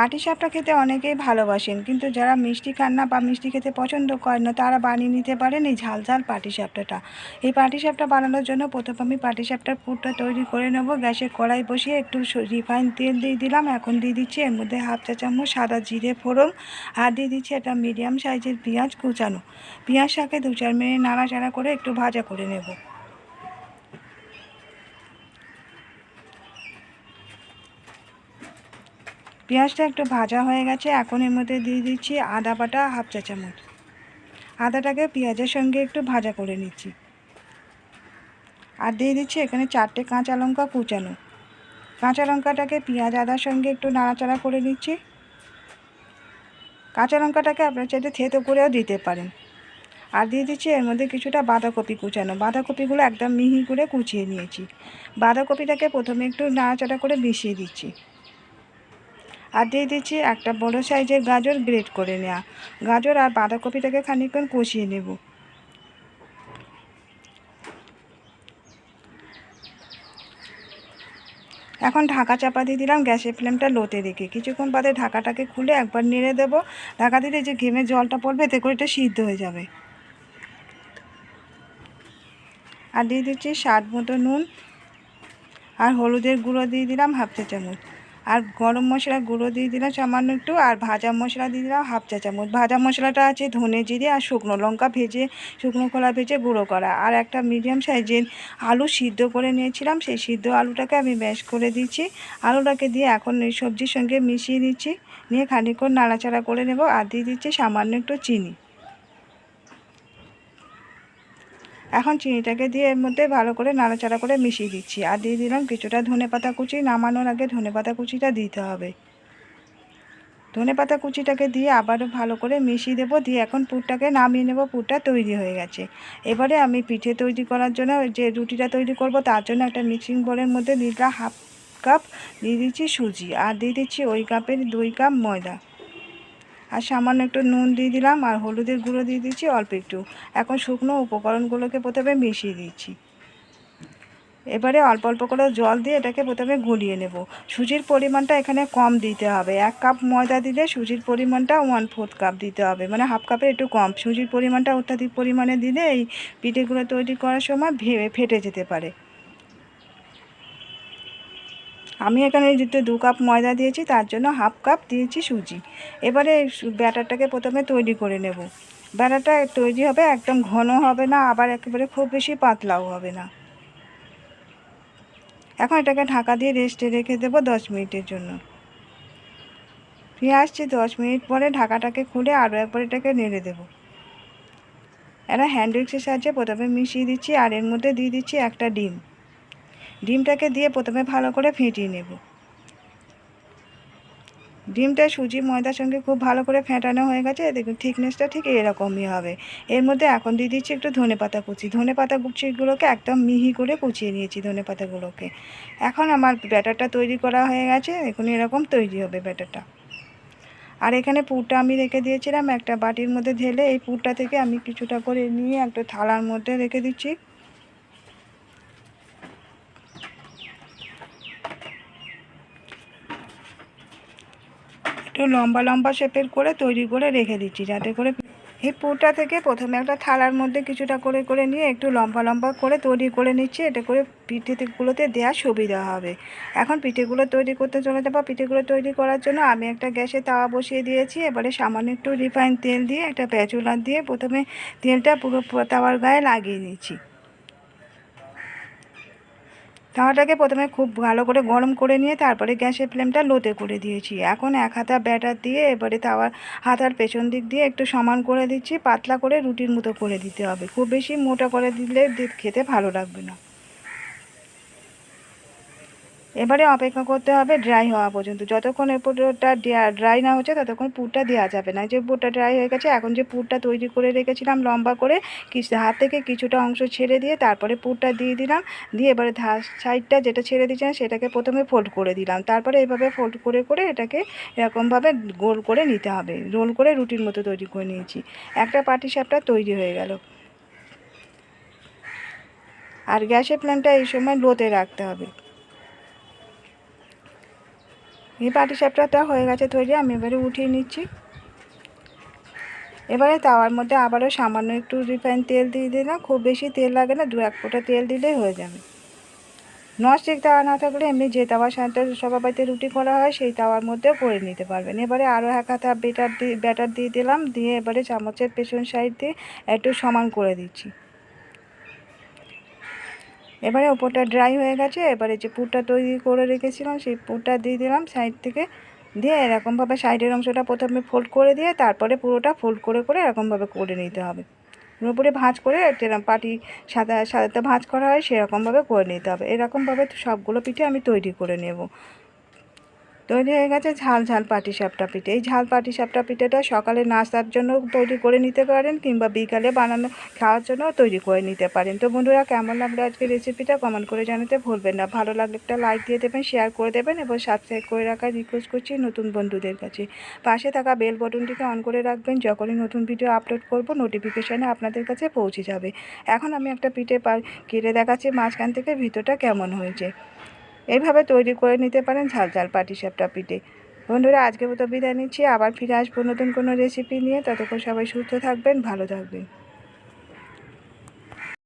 পাটিসাপটা খেতে অনেকেই ভালোবাসেন, কিন্তু যারা মিষ্টি খান না বা মিষ্টি খেতে পছন্দ করেন না, তারা বানিয়ে নিতে পারেন এই ঝাল ঝাল পাটিসাপটাটা এই পাটিসাপটা বানানোর জন্য প্রথম আমি পাটিসাপটার পুরটা তৈরি করে নেব, গ্যাসে কড়াই বসিয়ে একটু রিফাইন তেল দিয়ে দিলাম, এখন দিয়ে দিচ্ছি এর মধ্যে হাফ চা চামচ সাদা জিরে ফোড়ন আর দিয়ে দিচ্ছি একটা মিডিয়াম সাইজের পেঁয়াজ কুচানো। পেঁয়াজটাকে দু চার মিনিট নাড়াচাড়া করে একটু ভাজা করে নেব। পেঁয়াজটা একটু ভাজা হয়ে গেছে, এখন এর মধ্যে দিয়ে দিচ্ছি আদা বাটা হাফ চা চামচ। আদাটাকে পেঁয়াজের সঙ্গে একটু ভাজা করে নিচ্ছি। আর দিয়ে দিচ্ছি এখানে চারটে কাঁচা লঙ্কা কুচানো। কাঁচা লঙ্কাটাকে পেঁয়াজ আদার সঙ্গে একটু নাড়াচাড়া করে নিচ্ছি। কাঁচা লঙ্কাটাকে আপনার চাইতে থেতো করেও দিতে পারেন। আর দিয়ে দিচ্ছি এর মধ্যে কিছুটা বাঁধাকপি কুচানো। বাঁধাকপিগুলো একদম মিহি করে কুচিয়ে নিয়েছি। বাঁধাকপিটাকে প্রথমে একটু নাড়াচাড়া করে মিশিয়ে দিচ্ছি। আর দিয়ে দিচ্ছি একটা বড় সাইজের গাজর গ্রেট করে নেওয়া গাজর আর বাঁধাকপিটাকে খানিকক্ষণ কষিয়ে নেব। এখন ঢাকা চাপা দিয়ে দিলাম, গ্যাসের ফ্লেমটা লোতে রেখে। কিছুক্ষণ বাদে ঢাকাটাকে খুলে একবার নেড়ে দেবো। ঢাকা দিলে যে ঘেমে জলটা পড়বে, এতে করে এটা সিদ্ধ হয়ে যাবে। আর দিয়ে দিচ্ছি স্বাদ মতো নুন আর হলুদের গুঁড়ো দিয়ে দিলাম হাফ চা চামচ। আর গরম মশলা গুঁড়ো দিয়ে দিলাম সামান্য একটু, আর ভাজা মশলা দিয়ে দিলাম হাফ চা চামচ। ভাজা মশলাটা আছে ধনে জিরে আর শুকনো লঙ্কা ভেজে, শুকনো খোলা ভেজে গুঁড়ো করা। আর একটা মিডিয়াম সাইজের আলু সিদ্ধ করে নিয়েছিলাম, সেই সিদ্ধ আলুটাকে আমি ম্যাশ করে দিচ্ছি। আলুটাকে দিয়ে এখন এই সবজির সঙ্গে মিশিয়ে দিচ্ছি। নিয়ে খানিকক্ষণ নাড়াচাড়া করে নেব, আর দিয়ে দিচ্ছি সামান্য একটু চিনি। এখন চিনিটাকে দিয়ে এর মধ্যে ভালো করে নাড়াচাড়া করে মিশিয়ে দিচ্ছি। আর দিয়ে দিলাম কিছুটা ধনে পাতা কুচি। নামানোর আগে ধনে পাতা কুচিটা দিতে হবে। ধনে পাতা কুচিটাকে দিয়ে আবারও ভালো করে মিশিয়ে দেবো। দিয়ে এখন পুরটাকে নামিয়ে নেব। পুরটা তৈরি হয়ে গেছে। এবারে আমি পিঠে তৈরি করার জন্য যে রুটিটা তৈরি করব, তার জন্য একটা মিক্সিং বোলের মধ্যে দিলাম হাফ কাপ দিয়ে দিচ্ছি সুজি। আর দিয়ে দিচ্ছি ওই কাপের দুই কাপ ময়দা। আর সামান্য একটু নুন দিয়ে দিলাম আর হলুদের গুঁড়ো দিয়ে দিচ্ছি অল্প একটু। এখন শুকনো উপকরণগুলোকে প্রথমে মিশিয়ে দিচ্ছি। এবারে অল্প অল্প করে জল দিয়ে এটাকে প্রথমে গুলিয়ে নেব। সুজির পরিমাণটা এখানে কম দিতে হবে। এক কাপ ময়দা দিলে সুজির পরিমাণটা ওয়ান ফোর্থ কাপ দিতে হবে। মানে হাফ কাপের একটু কম। সুজির পরিমাণটা অত্যাধিক পরিমাণে দিলে এই পিঠেগুলো তৈরি করার সময় ভেবে ফেটে যেতে পারে। আমি এখানে যেহেতু দু কাপ ময়দা দিয়েছি, তার জন্য হাফ কাপ দিয়েছি সুজি। এবারে ব্যাটারটাকে প্রথমে তৈরি করে নেব। ব্যাটারটা তৈরি হবে, একদম ঘন হবে না, আবার একেবারে খুব বেশি পাতলাও হবে না। এখন এটাকে ঢাকা দিয়ে রেস্টে রেখে দেবো দশ মিনিটের জন্য। ফিরে আসছি দশ মিনিট পরে ঢাকাটাকে খুলে আরও একবার এটাকে নেড়ে দেবো। এরা হ্যান্ড উইক্সের সাহায্যে প্রথমে মিশিয়ে দিচ্ছি আর এর মধ্যে দিয়ে দিচ্ছি একটা ডিম। ডিমটাকে দিয়ে প্রথমে ভালো করে ফেটিয়ে নেব। ডিমটা সুজি, ময়দার সঙ্গে খুব ভালো করে ফেটানো হয়ে গেছে। দেখুন, থিকনেসটা ঠিক এরকমই হবে। এর মধ্যে এখন দিয়ে দিচ্ছি একটু ধনে পাতা কুচি। ধনে পাতা কুচিগুলোকে একদম মিহি করে কুচিয়ে নিয়েছি ধনে পাতাগুলোকে। এখন আমার ব্যাটারটা তৈরি করা হয়ে গেছে। এখন এরকম তৈরি হবে ব্যাটারটা। আর এখানে পুরটা আমি রেখে দিয়েছিলাম। একটা বাটির মধ্যে ঢেলে এই পুরটা থেকে আমি কিছুটা করে নিয়ে একটা থালার মধ্যে রেখে দিচ্ছি। একটু লম্বা লম্বা শেপের করে তৈরি করে রেখে দিচ্ছি, যাতে করে এই পুরটা থেকে প্রথমে একটা থালার মধ্যে কিছুটা করে করে নিয়ে একটু লম্বা লম্বা করে তৈরি করে নিচ্ছি এটা করে পিঠেগুলোতে দেওয়ার সুবিধা হবে। এখন পিঠেগুলো তৈরি করতে চলে যাব পিঠেগুলো তৈরি করার জন্য আমি একটা গ্যাসে তাওয়া বসিয়ে দিয়েছি, এবারে সামান্য একটু রিফাইন তেল দিয়ে, একটা প্যাচুলার দিয়ে প্রথমে তেলটা পুরো তাওয়ার গায়ে লাগিয়ে নিচ্ছি। তাওয়াটাকে প্রথমে খুব ভালো করে গরম করে নিয়ে তারপরে গ্যাসের ফ্লেমটা লোতে করে দিয়েছি। এখন এক হাতা ব্যাটার দিয়ে এবারে তাওয়ার হাতার পেছন দিক দিয়ে একটু সমান করে দিচ্ছি। পাতলা করে রুটির মতো করে দিতে হবে। খুব বেশি মোটা করে দিলে খেতে ভালো লাগবে না। এবারে অপেক্ষা করতে হবে ড্রাই হওয়া পর্যন্ত। যতক্ষণ এর পুরোটা ড্রাই না হচ্ছে, ততক্ষণ পুরটা দেওয়া যাবে না। যে পুরটা ড্রাই হয়ে গেছে, এখন যে পুরটা তৈরি করে রেখেছিলাম লম্বা করে হাত থেকে কিছুটা অংশ ছেড়ে দিয়ে তারপরে পুরটা দিয়ে দিলাম। দিয়ে এবারে সাইডটা যেটা ছেড়ে দিয়েছিলাম, সেটাকে প্রথমে ফোল্ড করে দিলাম। তারপরে এভাবে ফোল্ড করে করে এটাকে এরকমভাবে গোল করে নিতে হবে। রোল করে রুটির মতো তৈরি করে নিয়েছি। একটা পাটি সাপটা তৈরি হয়ে গেল। আর গ্যাসের ফ্লেমটা এই সময় লোতে রাখতে হবে। এই পাটি সাপটাটা হয়ে গেছে তৈরি আমি এবারে উঠিয়ে নিচ্ছি। এবারে তাওয়ার মধ্যে আবারও সামান্য একটু রিফাইন তেল দিয়ে দিলাম খুব বেশি তেল লাগে না দু এক ফোঁটা তেল দিলেই হয়ে যাবে। ননস্টিক তাওয়া না থাকলে এমনি যে তাওয়ার সাথে সবার বাড়িতে রুটি করা হয়, সেই তাওয়ার মধ্যেও করে নিতে পারবেন। এবারে আরও এক হাতা বেটার দিয়ে ব্যাটার দিয়ে দিলাম, দিয়ে এবারে চামচের পেছন সাইড দিয়ে একটু সমান করে দিচ্ছি। এবারে ওপরটা ড্রাই হয়ে গেছে, এবারে যে পুরটা তৈরি করে রেখেছিলাম, সেই পুরটা দিয়ে দিলাম সাইড থেকে। দিয়ে এরকমভাবে সাইডের অংশটা প্রথমে ফোল্ড করে দিয়ে, তারপরে পুরোটা ফোল্ড করে করে এরকমভাবে করে নিতে হবে। পুরোপুরি ভাঁজ করে যেরকম পাটি সাদা, সাদাতে ভাঁজ করা হয়, সেরকমভাবে করে নিতে হবে। এরকমভাবে সবগুলো পিঠে আমি তৈরি করে নেব। তৈরি হয়ে গেছে ঝাল ঝাল পাটি সাপটা পিঠে। এই ঝাল পাটি সাপটা পিঠেটা সকালে নাস্তার জন্য তৈরি করে নিতে পারেন কিংবা বিকালে বানানো খাওয়ার জন্য তৈরি করে নিতে পারেন। তো বন্ধুরা, কেমন লাগল আজকে রেসিপিটা কমেন্ট করে জানাতে ভুলবেন না। ভালো লাগলে একটা লাইক দিয়ে দেবেন শেয়ার করে দেবেন এবং সাবস্ক্রাইব করে রাখার রিকোয়েস্ট করছি নতুন বন্ধুদের কাছে। পাশে থাকা বেল বটনটিকে অন করে রাখবেন, যখনই নতুন ভিডিও আপলোড করব নোটিফিকেশানে আপনাদের কাছে পৌঁছে যাবে। এখন আমি একটা পিঠে কেটে দেখাচ্ছি, মাঝখান থেকে ভিতরটা কেমন হয়েছে। এইভাবে তৈরি করে নিতে পারেন ঝাল ঝাল পাটিসাপটা পিঠে। বন্ধুরা আজকে মতো বিদায় নিচ্ছি। আবার ফিরে আসব নতুন কোনো রেসিপি নিয়ে। ততক্ষণ সবাই সুস্থ থাকবেন, ভালো থাকবেন।